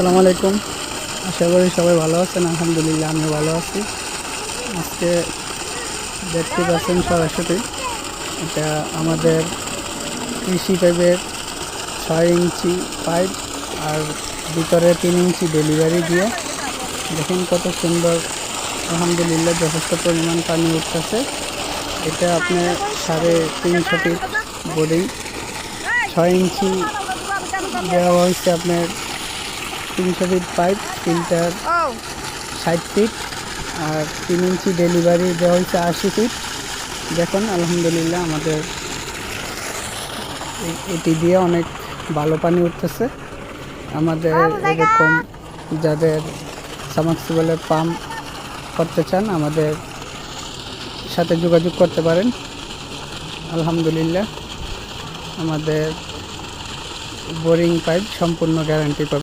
আসসালামু আলাইকুম। আশা করি সবাই ভালো আছেন, আলহামদুলিল্লাহ আমি ভালো আছি। আজকে দেখতে পাচ্ছেন সরাসরি এটা আমাদের কৃষি পাইপের ছয় ইঞ্চি পাইপ আর ভিতরে তিন ইঞ্চি ডেলিভারি দিয়ে দেখুন কত সুন্দর, আলহামদুলিল্লাহ যথেষ্ট পরিমাণ পানি উঠতেছে। এটা আপনার সাড়ে তিনশো ফিট বোর্ডিং ছয় ইঞ্চি দেওয়া হয়েছে আপনার তিনশো ফিট পাইপ ফিল্টার ষাট ফিট আর তিন ইঞ্চি ডেলিভারি দেওয়া হয়েছে আশি ফিট দেখুন আলহামদুলিল্লাহ আমাদের এটি দিয়ে অনেক ভালো পানি উঠতেছে। আমাদের এরকম যাদের সামাক্সিবলের পাম্প করতে চান আমাদের সাথে যোগাযোগ করতে পারেন। আলহামদুলিল্লাহ আমাদের বোরিং পাইপ সম্পূর্ণ গ্যারান্টি পাবে।